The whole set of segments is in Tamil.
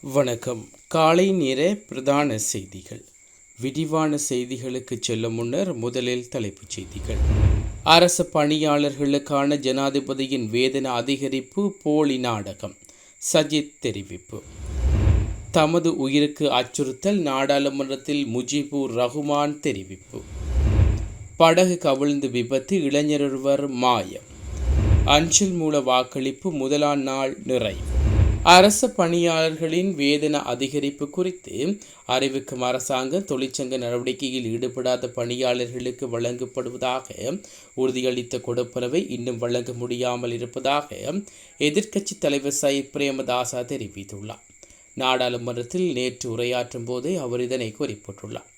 வணக்கம். காலை நேர பிரதான செய்திகள். விரிவான செய்திகளுக்கு செல்லும் முன்னர் முதலில் தலைப்புச் செய்திகள். அரசு பணியாளர்களுக்கான ஜனாதிபதியின் வேதன அதிகரிப்பு போலி நாடகம். சஜித் தெரிவிப்பு. தமது உயிருக்கு அச்சுறுத்தல் நாடாளுமன்றத்தில் முஜிபுர் ரகுமான் தெரிவிப்பு. படகு கவிழ்ந்து விபத்து இளைஞரொருவர் மாயம். அஞ்சல் மூல வாக்களிப்பு முதலாம் நாள் நிறைவு. அரசு பணியாளர்களின் வேதன அதிகரிப்பு குறித்து அறிவிக்கும் அரசாங்கம் தொழிற்சங்க நடவடிக்கையில் ஈடுபடாத பணியாளர்களுக்கு வழங்கப்படுவதாக உறுதியளித்த கொடுப்பனவை இன்னும் வழங்க முடியாமல் இருப்பதாக எதிர்க்கட்சி தலைவர் சயித் பிரேமதாசா தெரிவித்துள்ளார். நாடாளுமன்றத்தில் நேற்று உரையாற்றும் போதே அவர் இதனை குறிப்பிட்டுள்ளார்.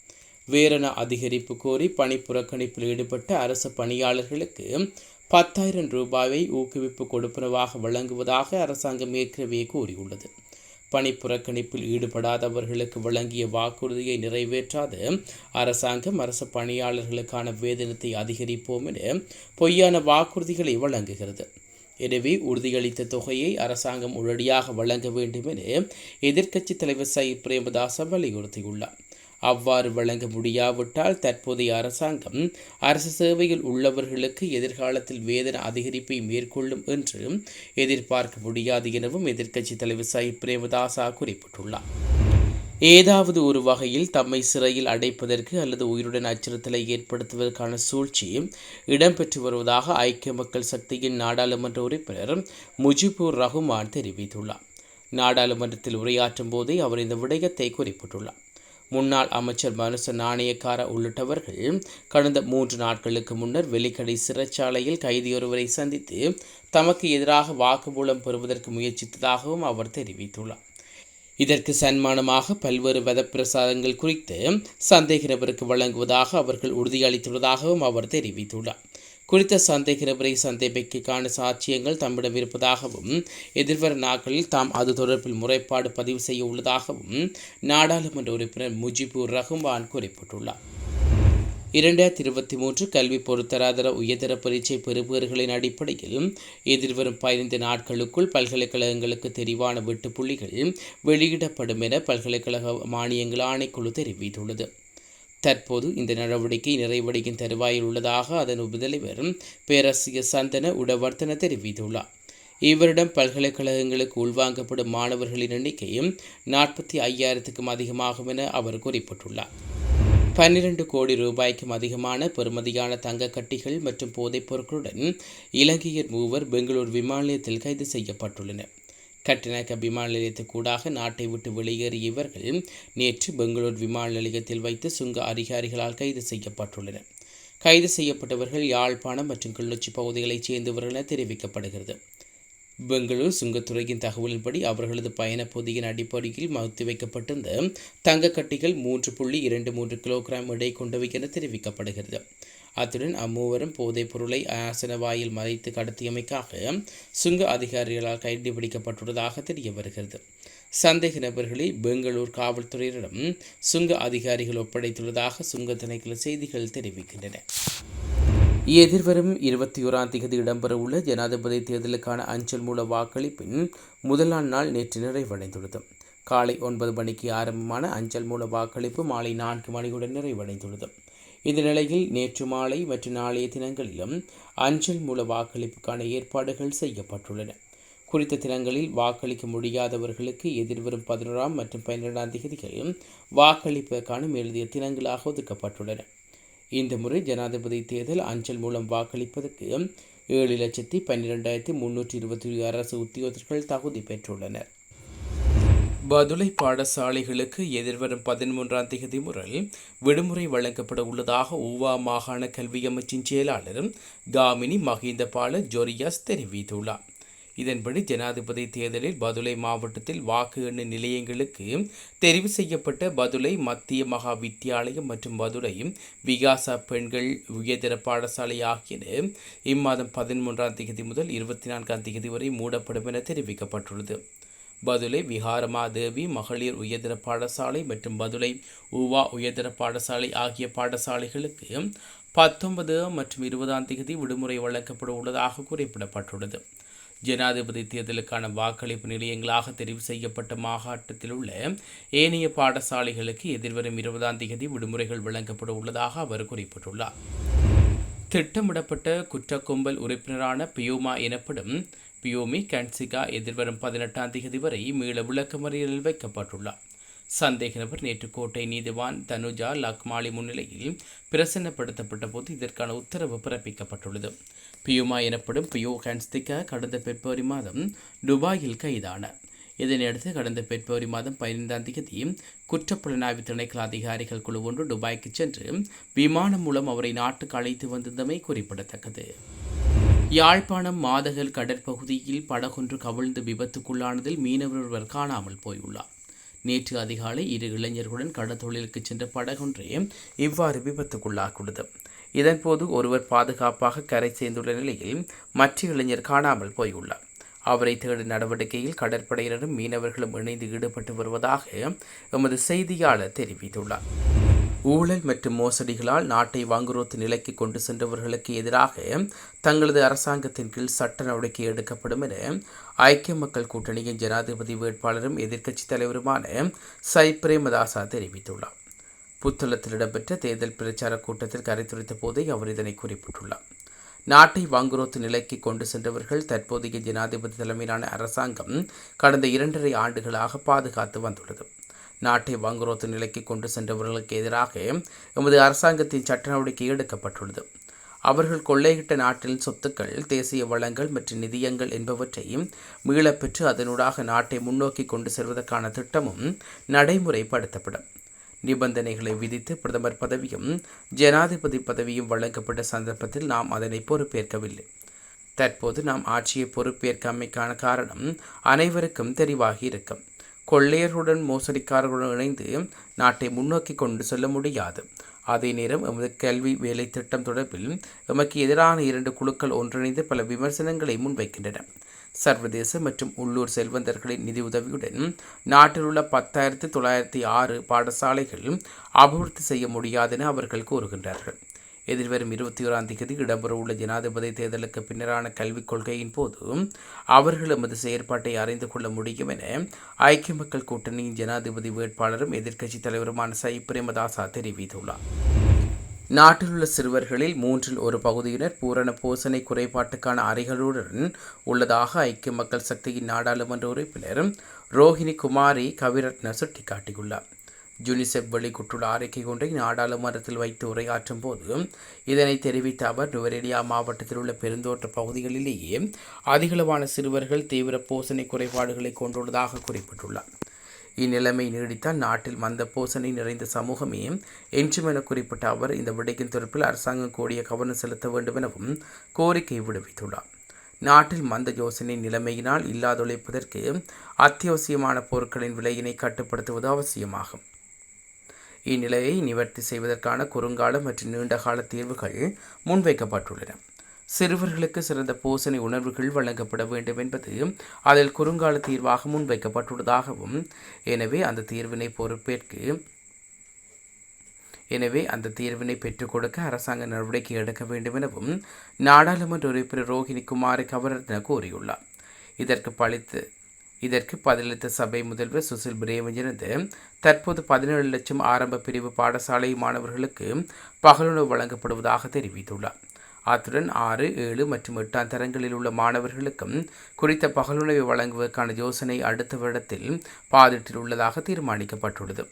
வேரண அதிகரிப்பு கோரி பணி புறக்கணிப்பில் ஈடுபட்ட அரசு பணியாளர்களுக்கு பத்தாயிரம் ரூபாயை ஊக்குவிப்பு கொடுப்பனவாக வழங்குவதாக அரசாங்கம் ஏற்கனவே கூறியுள்ளது. பணி புறக்கணிப்பில் ஈடுபடாதவர்களுக்கு வழங்கிய வாக்குறுதியை நிறைவேற்றாத. அரசாங்கம் அரசு பணியாளர்களுக்கான வேதனத்தை அதிகரிப்போம் என பொய்யான வாக்குறுதிகளை வழங்குகிறது. எனவே உறுதியளித்த தொகையை அரசாங்கம் உடனடியாக வழங்க வேண்டும் என எதிர்க்கட்சித் தலைவர் சயித் பிரேமதாச வலியுறுத்தியுள்ளார். அவ்வாறு வழங்க முடியாவிட்டால் தற்போதைய அரசாங்கம் அரசு சேவையில் உள்ளவர்களுக்கு எதிர்காலத்தில் வேதன அதிகரிப்பை மேற்கொள்ளும் என்று எதிர்பார்க்க முடியாது எனவும் எதிர்க்கட்சித் தலைவர் சயித் பிரேமதாசா குறிப்பிட்டுள்ளார். ஏதாவது ஒரு வகையில் தம்மை சிறையில் அடைப்பதற்கு அல்லது உயிருடன் அச்சுறுத்தலை ஏற்படுத்துவதற்கான சூழ்ச்சி இடம்பெற்று வருவதாக ஐக்கிய மக்கள் சக்தியின் நாடாளுமன்ற உறுப்பினர் முஜிபுர் ரஹ்மான் தெரிவித்துள்ளார். நாடாளுமன்றத்தில் உரையாற்றும் போதே அவர் இந்த விடயத்தை குறிப்பிட்டுள்ளார். முன்னாள் அமைச்சர் மனுச நாணயக்கார உள்ளிட்டவர்கள் கடந்த மூன்று நாட்களுக்கு முன்னர் வெலிக்கடை சிறைச்சாலையில் கைதியொருவரை சந்தித்து தமக்கு எதிராக வாக்குமூலம் பெறுவதற்கு முயற்சித்ததாகவும் அவர் தெரிவித்துள்ளார். இதற்கு சன்மானமாக பல்வேறு வதப்பிரசாதங்கள் குறித்து சந்தேக நபருக்கு வழங்குவதாக அவர்கள் உறுதியளித்துள்ளதாகவும் அவர் தெரிவித்துள்ளார். குறித்த சந்தேக நபரை சந்தேகிக்கான சாட்சியங்கள் தம்மிடம் இருப்பதாகவும் எதிர்வரும் நாட்களில் தாம் அது தொடர்பில் முறைப்பாடு பதிவு செய்ய உள்ளதாகவும் நாடாளுமன்ற உறுப்பினர் முஜிபுர் ரஹ்மான் குறிப்பிட்டுள்ளார். இரண்டாயிரத்தி இருபத்தி மூன்று கல்வி பொருத்தராதர உயர்தர பரீட்சை பெறுபவர்களின் அடிப்படையில் எதிர்வரும் பதினைந்து நாட்களுக்குள் பல்கலைக்கழகங்களுக்கு தெரிவான வெட்டுப்புள்ளிகள் வெளியிடப்படும் என பல்கலைக்கழக மானியங்கள் ஆணைக்குழு தெரிவித்துள்ளது. தற்போது இந்த நடவடிக்கை நிறைவடையும் தருவாயில் உள்ளதாக அதன் உபதலைவர் பேரரசியர் சந்தன உடவர்த்தன தெரிவித்துள்ளார். இவரிடம் பல்கலைக்கழகங்களுக்கு உள்வாங்கப்படும் மாணவர்களின் எண்ணிக்கையும் நாற்பத்தி ஐயாயிரத்துக்கும் அதிகமாகும் என அவர் குறிப்பிட்டுள்ளார். பன்னிரண்டு கோடி ரூபாய்க்கும் அதிகமான பெறுமதியான தங்க கட்டிகள் மற்றும் போதைப் பொருட்களுடன் இலங்கையர் மூவர் பெங்களூர் விமான நிலையத்தில் கைது செய்யப்பட்டுள்ளனர். கட்டினக்க விமான நிலையத்துக்கூடாக நாட்டை விட்டு வெளியேறிய இவர்கள் நேற்று பெங்களூர் விமான நிலையத்தில் வைத்து சுங்க அதிகாரிகளால் கைது செய்யப்பட்டுள்ளனர். கைது செய்யப்பட்டவர்கள் யாழ்ப்பாணம் மற்றும் கிளிநொச்சி பகுதிகளைச் சேர்ந்தவர்கள் என தெரிவிக்கப்படுகிறது. பெங்களூர் சுங்கத்துறையின் தகவலின்படி அவர்களது பயணப்பகுதியின் பொதியின் அடிப்படையில் மகுத்து வைக்கப்பட்டிருந்த தங்கக்கட்டிகள் மூன்று புள்ளி இரண்டு மூன்று கிலோகிராம் எடை கொண்டவை என தெரிவிக்கப்படுகிறது. அத்துடன் அம்மூவரும் போதைப் பொருளை ஆசன வாயில் மறைத்து கடத்தியமைக்காக சுங்க அதிகாரிகளால் கைது பிடிக்கப்பட்டுள்ளதாக தெரிய வருகிறது. சந்தேக நபர்களை பெங்களூர் காவல்துறையினரிடம் சுங்க அதிகாரிகள் ஒப்படைத்துள்ளதாக சுங்க திணைக்கள செய்திகள் தெரிவிக்கின்றன. எதிர்வரும் இருபத்தி ஓராம் தேதி இடம்பெறவுள்ள ஜனாதிபதி தேர்தலுக்கான அஞ்சல் மூல வாக்களிப்பின் முதலாம் நாள் நேற்று நிறைவடைந்துள்ளது. காலை ஒன்பது மணிக்கு ஆரம்பமான அஞ்சல் மூல வாக்களிப்பு மாலை நான்கு மணியுடன் நிறைவடைந்துள்ளது. இந்நிலையில் நேற்று மாலை மற்றும் நாளைய தினங்களிலும் அஞ்சல் மூல வாக்களிப்புக்கான ஏற்பாடுகள் செய்யப்பட்டுள்ளன. குறித்த தினங்களில் வாக்களிக்க முடியாதவர்களுக்கு எதிர்வரும் பதினோராம் மற்றும் பன்னிரெண்டாம் தேதிகளில் வாக்களிப்பதற்கான எழுதிய தினங்களாக ஒதுக்கப்பட்டுள்ளன. இந்த முறை ஜனாதிபதி தேர்தல் அஞ்சல் மூலம் வாக்களிப்பதற்கு ஏழு லட்சத்தி பன்னிரெண்டாயிரத்தி முன்னூற்றி இருபத்தி அரசு உத்தியோகர்கள் தகுதி பெற்றுள்ளனர். பதுளை பாடசாலைகளுக்கு எதிர்வரும் பதிமூன்றாம் தேதி முதல் விடுமுறை வழங்கப்பட உள்ளதாக ஊவா மாகாண கல்வி அமைச்சின் செயலாளர் காமினி மஹிந்தபால ஜொரியாஸ் தெரிவித்துள்ளார். இதன்படி ஜனாதிபதி தேர்தலில் பதுளை மாவட்டத்தில் வாக்கு எண்ணு நிலையங்களுக்கு தெரிவு செய்யப்பட்ட பதுளை மத்திய மகா வித்தியாலயம் மற்றும் பதுளை விகாசா பெண்கள் உயர்தர பாடசாலை ஆகியன இம்மாதம் பதிமூன்றாம் தேதி முதல் இருபத்தி நான்காம் தேதி வரை மூடப்படும் என தெரிவிக்கப்பட்டுள்ளது. பதுளை விஹாரமாதேவி மகளிர் உயர்தர பாடசாலை மற்றும் பதுளை உவா உயர்தர பாடசாலை ஆகிய பாடசாலைகளுக்கு பத்தொன்பது மற்றும் இருபதாம் தேதி விடுமுறை வழங்கப்பட உள்ளதாக குறிப்பிடப்பட்டுள்ளது. ஜனாதிபதி தேர்தலுக்கான வாக்களிப்பு நிலையங்களாக தெரிவு செய்யப்பட்ட மாகாட்டத்தில் உள்ள ஏனைய பாடசாலைகளுக்கு எதிர்வரும் இருபதாம் தேதி விடுமுறைகள் வழங்கப்பட உள்ளதாக அவர் குறிப்பிட்டுள்ளார். திட்டமிடப்பட்ட குற்றக்கும்பல் உறுப்பினரான பியூமா எனப்படும் பியோமி கன்சிகா எதிர்வரும் பதினெட்டாம் தேதி வரை மீள விளக்கமறியலில் வைக்கப்பட்டுள்ளார். சந்தேக நபர் நேற்று கோட்டை நீதிவான் தனுஜா லக்மாலி முன்னிலையில் பிரசன்னப்படுத்தப்பட்ட போது இதற்கான உத்தரவு பிறப்பிக்கப்பட்டுள்ளது. பியுமா எனப்படும் பியோ ஹன்ஸ்திகா கடந்த பிப்ரவரி மாதம் துபாயில் கைதானார். இதனையடுத்து கடந்த பிப்ரவரி மாதம் பதினைந்தாம் தேதி குற்றப்புலனாய்வு திணைக்கள அதிகாரிகள் குழு ஒன்று துபாய்க்கு சென்று விமானம் மூலம் அவரை நாட்டுக்கு அழைத்து வந்திருந்தமை குறிப்பிடத்தக்கது. யாழ்ப்பாணம் மாதகல் கடற்பகுதியில் படகொன்று கவிழ்ந்து விபத்துக்குள்ளானதில் மீனவர் ஒருவர் காணாமல் போயுள்ளார். நேற்று அதிகாலை இரு இளைஞர்களுடன் கடற்தொழிலுக்கு சென்ற படகொன்றே இவ்வாறு விபத்துக்குள்ளாக்குள்ளது இதன்போது ஒருவர் பாதுகாப்பாக கரை சேர்ந்துள்ள நிலையில் மற்ற இளைஞர் காணாமல் போயுள்ளார். அவரை தேடும் நடவடிக்கையில் கடற்படையினரும் மீனவர்களும் இணைந்து ஈடுபட்டு வருவதாக எமது செய்தியாளர் தெரிவித்துள்ளார். ஊழல் மற்றும் மோசடிகளால் நாட்டை வாங்குரோத்து நிலைக்கு கொண்டு சென்றவர்களுக்கு எதிராக தங்களது அரசாங்கத்தின் கீழ் சட்ட நடவடிக்கை எடுக்கப்படும் என ஐக்கிய மக்கள் கூட்டணியின் ஜனாதிபதி வேட்பாளரும் எதிர்க்கட்சித் தலைவருமான சை பிரேமதாசா தெரிவித்துள்ளார். புத்தளத்தில் இடம்பெற்ற தேர்தல் பிரச்சார கூட்டத்தில் கரைத்துரைத்த போதே அவர் இதனை குறிப்பிட்டுள்ளார். நாட்டை வாங்குரோத்து நிலைக்கு கொண்டு சென்றவர்கள் தற்போதைய ஜனாதிபதி தலைமையிலான அரசாங்கம் கடந்த இரண்டரை ஆண்டுகளாக பாதுகாத்து வந்துள்ளது. நாட்டை வாங்குரோத்து நிலைக்கு கொண்டு சென்றவர்களுக்கு எதிராக எமது அரசாங்கத்தின் சட்ட நடவடிக்கை எடுக்கப்பட்டுள்ளது. அவர்கள் கொள்ளையிட்ட நாட்டின் சொத்துக்கள் தேசிய வளங்கள் மற்றும் நிதியங்கள் என்பவற்றையும் மீளப்பெற்று அதனூடாக நாட்டை முன்னோக்கி கொண்டு செல்வதற்கான திட்டமும் நடைமுறைப்படுத்தப்படும். நிபந்தனைகளை விதித்து பிரதமர் பதவியும் ஜனாதிபதி பதவியும் வழங்கப்பட்ட சந்தர்ப்பத்தில் நாம் அதனை பொறுப்பேற்கவில்லை. தற்போது நாம் ஆட்சியை பொறுப்பேற்காமைக்கான காரணம் அனைவருக்கும் தெரிவாகி இருக்கும். கொள்ளையர்களுடன் மோசடிக்காரர்களுடன் இணைந்து நாட்டை முன்னோக்கி கொண்டு செல்ல முடியாது. அதே நேரம் எமது கல்வி வேலை திட்டம் தொடர்பில் எமக்கு எதிரான இரண்டு குழுக்கள் ஒன்றிணைந்து பல விமர்சனங்களை முன்வைக்கின்றன. சர்வதேச மற்றும் உள்ளூர் செல்வந்தர்களின் நிதியுதவியுடன் நாட்டில் உள்ள பத்தாயிரத்தி தொள்ளாயிரத்தி ஆறு பாடசாலைகள் அபிவிருத்தி செய்ய முடியாதென அவர்கள் கூறுகின்றார்கள். எதிர்வரும் இருபத்தி ஓராம் தேதி இடம்பெறவுள்ள ஜனாதிபதி தேர்தலுக்கு பின்னரான கல்விக் கொள்கையின் போது அவர்கள் எமது செயற்பாட்டை அறிந்து கொள்ள முடியும் என ஐக்கிய மக்கள் கூட்டணியின் ஜனாதிபதி வேட்பாளரும் எதிர்க்கட்சித் தலைவருமான சை பிரேமதாசா தெரிவித்துள்ளார். நாட்டில் உள்ள சிறுவர்களில் மூன்றில் ஒரு பகுதியினர் பூரண போசனை குறைபாட்டுக்கான அறிகளுடன் உள்ளதாக ஐக்கிய மக்கள் சக்தியின் நாடாளுமன்ற உறுப்பினர் ரோஹிணி குமாரி கவிரத்ன சுட்டிக்காட்டியுள்ளார். யுனிசெப் வெளியிட்டுள்ள அறிக்கை ஒன்றை நாடாளுமன்றத்தில் வைத்து உரையாற்றும் போது இதனை தெரிவித்த அவர் நுவரெலியா மாவட்டத்தில் உள்ள பெருந்தோட்ட பகுதிகளிலேயே அதிகளவான சிறுவர்கள் தீவிர போசனை குறைபாடுகளை கொண்டுள்ளதாக குறிப்பிட்டுள்ளார். இந்நிலைமை நீடித்தால் நாட்டில் மந்த போசனை நிறைந்த சமூகமே என்றும் என குறிப்பிட்ட அவர் இந்த விடையின் தொடர்பில் அரசாங்கம் கூடிய கவனம் செலுத்த வேண்டும் எனவும் கோரிக்கை விடுவித்துள்ளார். நாட்டில் மந்த யோசனை நிலைமையினால் இல்லாதொழிப்பதற்கு அத்தியாவசியமான பொருட்களின் விலையினை கட்டுப்படுத்துவது அவசியமாகும். இந்நிலையை நிவர்த்தி செய்வதற்கான குறுங்கால மற்றும் நீண்டகால தீர்வுகள் முன்வைக்கப்பட்டுள்ளன. சிறுவர்களுக்கு சிறந்த போசனை உணர்வுகள் வழங்கப்பட வேண்டும் என்பது அதில் குறுங்கால தீர்வாக முன்வைக்கப்பட்டுள்ளதாகவும் எனவே அந்த தீர்வினை பொறுப்பேற்கு எனவே அந்த தீர்வினை பெற்றுக் கொடுக்க அரசாங்க நடவடிக்கை எடுக்க வேண்டும் எனவும் நாடாளுமன்ற உறுப்பினர் ரோஹிணி குமாரி கவரத்ன கூறியுள்ளார். இதற்கு பழித்து இதற்கு பதிலளித்த சபை முதல்வர் சுசில் பிரேமஜனது தற்போது பதினேழு லட்சம் ஆரம்ப பிரிவு பாடசாலை மாணவர்களுக்கு பகலுணவு வழங்கப்படுவதாக தெரிவித்துள்ளார். அத்துடன் ஆறு ஏழு மற்றும் எட்டாம் தரங்களில் உள்ள மாணவர்களுக்கும் குறித்த பகலுணவை வழங்குவதற்கான யோசனை அடுத்த வருடத்தில் பாதிட்டில் உள்ளதாக தீர்மானிக்கப்பட்டுள்ளது.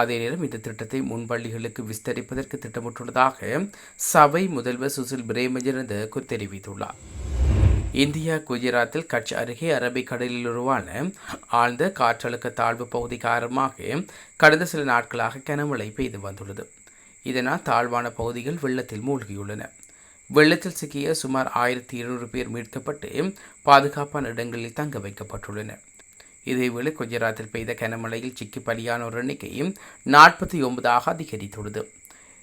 அதே நேரம் இந்த திட்டத்தை முன்பள்ளிகளுக்கு விஸ்தரிப்பதற்கு திட்டமிட்டுள்ளதாக சபை முதல்வர் சுசில் பிரேமஜனது தெரிவித்துள்ளார். இந்தியா குஜராத்தில் கட்ச் அருகே அரபிக்கடலில் உருவான ஆழ்ந்த காற்றழுத்த தாழ்வு பகுதி காரணமாக கடந்த சில நாட்களாக கனமழை பெய்து வந்துள்ளது. இதனால் தாழ்வான பகுதிகள் வெள்ளத்தில் மூழ்கியுள்ளன. வெள்ளத்தில் சிக்கிய சுமார் ஆயிரத்தி இருநூறு பேர் மீட்கப்பட்டு பாதுகாப்பான இடங்களில் தங்க வைக்கப்பட்டுள்ளனர் இதேவேளை குஜராத்தில் பெய்த கனமழையில் சிக்கி பலியானோர் எண்ணிக்கை நாற்பத்தி ஒன்பதாக அதிகரித்துள்ளது.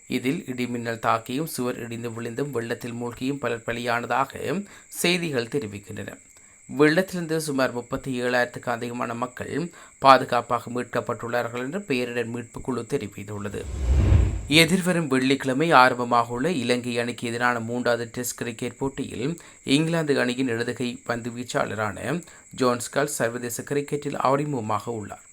இதில் இடிமின்னல் தாக்கியும் சுவர் இடிந்து விழுந்தும் வெள்ளத்தில் மூழ்கியும் பலர் பலியானதாக செய்திகள் தெரிவிக்கின்றன. வெள்ளத்திலிருந்து சுமார் முப்பத்தி ஏழாயிரத்துக்கு அதிகமான மக்கள் பாதுகாப்பாக மீட்கப்பட்டுள்ளார்கள் என்று பேரிடர் மீட்பு குழு தெரிவித்துள்ளது. எதிர்வரும் வெள்ளிக்கிழமை ஆரம்பமாக உள்ள இலங்கை அணிக்கு எதிரான மூன்றாவது டெஸ்ட் கிரிக்கெட் போட்டியில் இங்கிலாந்து அணியின் இடதுகை பந்து வீச்சாளரான ஜோன்ஸ்கால் சர்வதேச கிரிக்கெட்டில் அறிமுகமாக உள்ளார்.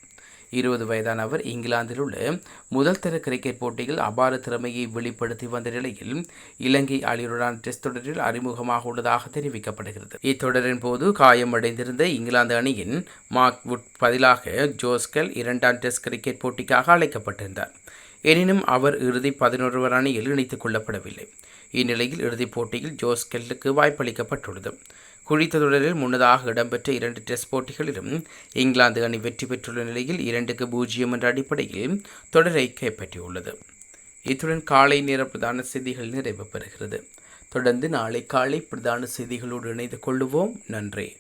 இருபது வயதான அவர் இங்கிலாந்தில் உள்ள முதல் தர கிரிக்கெட் போட்டியில் அபார திறமையை வெளிப்படுத்தி வந்த நிலையில் இலங்கை அணியுடனான டெஸ்ட் தொடரில் அறிமுகமாக உள்ளதாக தெரிவிக்கப்படுகிறது. இத்தொடரின் போது காயமடைந்திருந்த இங்கிலாந்து அணியின் மார்க் வுட் பதிலாக ஜோஸ்கல் இரண்டாம் டெஸ்ட் கிரிக்கெட் போட்டிக்காக அழைக்கப்பட்டிருந்தார். எனினும் அவர் இறுதி பதினொருவர் அணியில் இணைத்துக் கொள்ளப்படவில்லை. இந்நிலையில் இறுதிப் போட்டியில் ஜோஸ் கெல்லுக்கு வாய்ப்பளிக்கப்பட்டுள்ளது. குறித்த தொடரில் முன்னதாக இடம்பெற்ற இரண்டு டெஸ்ட் போட்டிகளிலும் இங்கிலாந்து அணி வெற்றி பெற்றுள்ள நிலையில் இரண்டுக்கு பூஜ்ஜியம் என்ற அடிப்படையில் தொடரை கைப்பற்றியுள்ளது. இத்துடன் காலை நேர பிரதான செய்திகள் நிறைவு பெறுகிறது. தொடர்ந்து நாளை காலை பிரதான செய்திகளோடு இணைந்து கொள்ளுவோம். நன்றி.